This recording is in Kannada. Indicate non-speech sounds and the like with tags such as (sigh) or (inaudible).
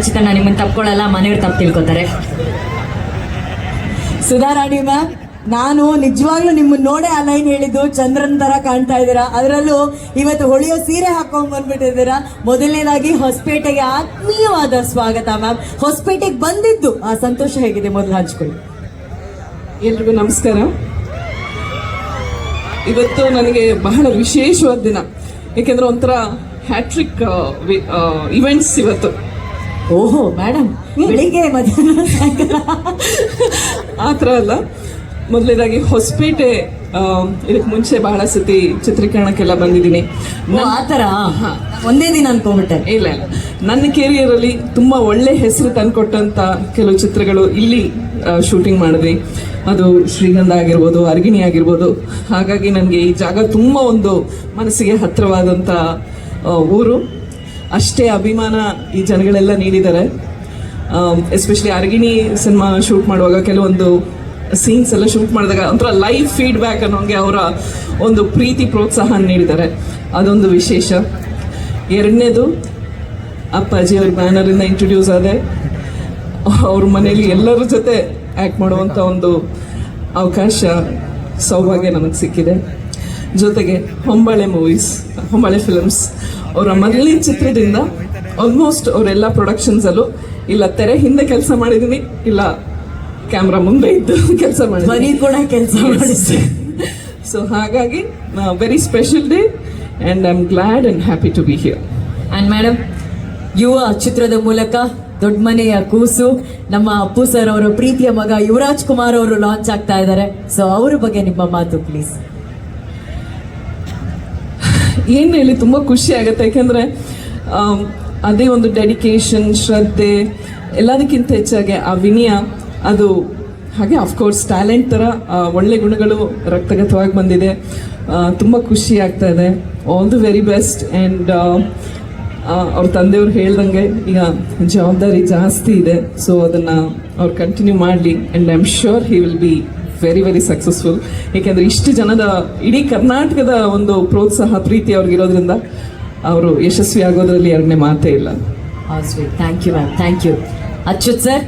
ಅಚ್ಯುತಣ್ಣ ನಿಮ್ಮನ್ನ ತಪ್ಕೊಳ್ಳಲ್ಲ, ಮನೆಯವ್ರು ತಪ್ಪು ತಿಳ್ಕೊತಾರೆ. ಸುಧಾರಾಣಿ ಮ್ಯಾಮ್, ನಾನು ನಿಜವಾಗ್ಲೂ ನಿಮ್ಮನ್ನ ನೋಡೇ ಆ ಲೈನ್ ಹೇಳಿದ್ದು, ಚಂದ್ರನ್ ತರ ಕಾಣ್ತಾ ಇದ್ದೀರಾ? ಅದರಲ್ಲೂ ಇವತ್ತು ಹೊಳೆಯೋ ಸೀರೆ ಹಾಕೊಂಡ್ ಬಂದ್ಬಿಟ್ಟಿದ್ದೀರಾ? ಮೊದಲನೇದಾಗಿ ಹೊಸಪೇಟೆಗೆ ಆತ್ಮೀಯವಾದ ಸ್ವಾಗತ ಮ್ಯಾಮ್. ಹೊಸಪೇಟೆಗೆ ಬಂದಿದ್ದು, ಆ ಸಂತೋಷ ಹೇಗಿದೆ ಮೊದಲು ಹಂಚ್ಕೊಳ್ಳಿ. ಎಲ್ರಿಗೂ ನಮಸ್ಕಾರ. ಇವತ್ತು ನನಗೆ ಬಹಳ ವಿಶೇಷವಾದ ದಿನ. ಯಾಕೆಂದ್ರೆ ಒಂಥರ ಹ್ಯಾಟ್ರಿಕ್ ಇವೆಂಟ್ಸ್ ಇವತ್ತು. ಓಹೋ ಮೇಡಮ್ ಬೆಳಿಗ್ಗೆ ಮಧ್ಯಾಹ್ನ ಸಾಯಂಕಾಲ? ಆ ಥರ ಅಲ್ಲ. ಮೊದಲನೇದಾಗಿ ಹೊಸಪೇಟೆ ಇದಕ್ಕೆ ಮುಂಚೆ ಬಹಳ ಸತಿ ಚಿತ್ರೀಕರಣಕ್ಕೆಲ್ಲ ಬಂದಿದ್ದೀನಿ. ಆ ಥರ? ಒಂದೇ ದಿನ ಅನ್ಕೊಂಡ್ಬಿಟ್ಟೆ ಇಲ್ಲ ಇಲ್ಲ. ನನ್ನ ಕೆರಿಯರಲ್ಲಿ ತುಂಬ ಒಳ್ಳೆ ಹೆಸರು ತಂದುಕೊಟ್ಟಂಥ ಕೆಲವು ಚಿತ್ರಗಳು ಇಲ್ಲಿ ಶೂಟಿಂಗ್ ಮಾಡಿದ್ವಿ. ಅದು ಶ್ರೀಗಂಧ ಆಗಿರ್ಬೋದು ಅರ್ಗಿಣಿ ಆಗಿರ್ಬೋದು. ಹಾಗಾಗಿ ನನಗೆ ಈ ಜಾಗ ತುಂಬ ಒಂದು ಮನಸ್ಸಿಗೆ ಹತ್ತಿರವಾದಂಥ ಊರು. ಅಷ್ಟೇ ಅಭಿಮಾನ ಈ ಜನಗಳೆಲ್ಲ ನೀಡಿದ್ದಾರೆ. ಎಸ್ಪೆಷಲಿ ಅರಗಿಣಿ ಸಿನಿಮಾ ಶೂಟ್ ಮಾಡುವಾಗ ಕೆಲವೊಂದು ಸೀನ್ಸ್ ಎಲ್ಲ ಶೂಟ್ ಮಾಡಿದಾಗ ಒಂಥರ ಲೈವ್ ಫೀಡ್ಬ್ಯಾಕ್ ಅನ್ನೋಂಗೆ ಅವರ ಒಂದು ಪ್ರೀತಿ ಪ್ರೋತ್ಸಾಹ ನೀಡಿದ್ದಾರೆ. ಅದೊಂದು ವಿಶೇಷ. ಎರಡನೇದು, ಅಪ್ಪಾಜಿ ಅವ್ರ ಬ್ಯಾನರಿಂದ ಇಂಟ್ರೊಡ್ಯೂಸ್ ಆದೆ. ಅವ್ರ ಮನೇಲಿ ಎಲ್ಲರ ಜೊತೆ ಆ್ಯಕ್ಟ್ ಮಾಡುವಂಥ ಒಂದು ಅವಕಾಶ, ಸೌಭಾಗ್ಯ ನನಗೆ ಸಿಕ್ಕಿದೆ. ಜೊತೆಗೆ ಹೊಂಬಾಳೆ ಮೂವೀಸ್ ಹೊಂಬಾಳೆ ಫಿಲ್ಮ್ಸ್ ಅವರ ಮರಳಿ ಚಿತ್ರದಿಂದ ಆಲ್ಮೋಸ್ಟ್ ಅವರೆಲ್ಲ ಪ್ರೊಡಕ್ಷನ್ಸಲ್ಲೂ ಇಲ್ಲ ತೆರೆ ಹಿಂದೆ ಕೆಲಸ ಮಾಡಿದ್ದೀನಿ ಇಲ್ಲ ಕ್ಯಾಮ್ರಾ ಮುಂದೆ ಇದ್ದು (laughs) ಕೆಲಸ ಮಾಡಿ ಕೂಡ ಕೆಲಸ ಮಾಡಿದ್ದೆ ಸೊ ಹಾಗಾಗಿ very special day and I am glad and happy to be here and madam Yuva ಚಿತ್ರದ ಮೂಲಕ ದೊಡ್ಡ ಮನೆಯ ಕೂಸು ನಮ್ಮ ಅಪ್ಪು ಸರ್ ಅವರ ಪ್ರೀತಿಯ ಮಗ ಯುವರಾಜ್ ಕುಮಾರ್ ಅವರು ಲಾಂಚ್ ಆಗ್ತಾ ಇದ್ದಾರೆ. ಸೊ ಅವರ ಬಗ್ಗೆ ನಿಮ್ಮ ಮಾತು ಪ್ಲೀಸ್ ಏನು ಹೇಳಿ ತುಂಬ ಖುಷಿ ಆಗುತ್ತೆ, ಯಾಕೆಂದರೆ ಅದೇ ಒಂದು ಡೆಡಿಕೇಶನ್ ಶ್ರದ್ಧೆ, ಎಲ್ಲದಕ್ಕಿಂತ ಹೆಚ್ಚಾಗಿ ಆ ವಿನಯ, ಅದು ಹಾಗೆ ಅಫ್ಕೋರ್ಸ್ ಟ್ಯಾಲೆಂಟ್ ಥರ ಒಳ್ಳೆ ಗುಣಗಳು ರಕ್ತಗತವಾಗಿ ಬಂದಿದೆ. ತುಂಬ ಖುಷಿ ಆಗ್ತಾ ಇದೆ. All the very best and ಅವ್ರ ತಂದೆಯವ್ರು ಹೇಳ್ದಂಗೆ ಈಗ ಜವಾಬ್ದಾರಿ ಜಾಸ್ತಿ ಇದೆ. ಸೊ ಅದನ್ನು ಅವ್ರು ಕಂಟಿನ್ಯೂ ಮಾಡಲಿ and I am sure he will be very very successful ಏಕೆಂದರೆ ಇಷ್ಟು ಜನದ ಇಡೀ ಕರ್ನಾಟಕದ ಒಂದು ಪ್ರೋತ್ಸಾಹ, ಪ್ರೀತಿ ಅವ್ರಿಗಿರೋದ್ರಿಂದ ಅವರು ಯಶಸ್ವಿ ಆಗೋದ್ರಲ್ಲಿ ಎರಡನೇ ಮಾತೇ ಇಲ್ಲ. Thank you ma'am thank you Achyut sir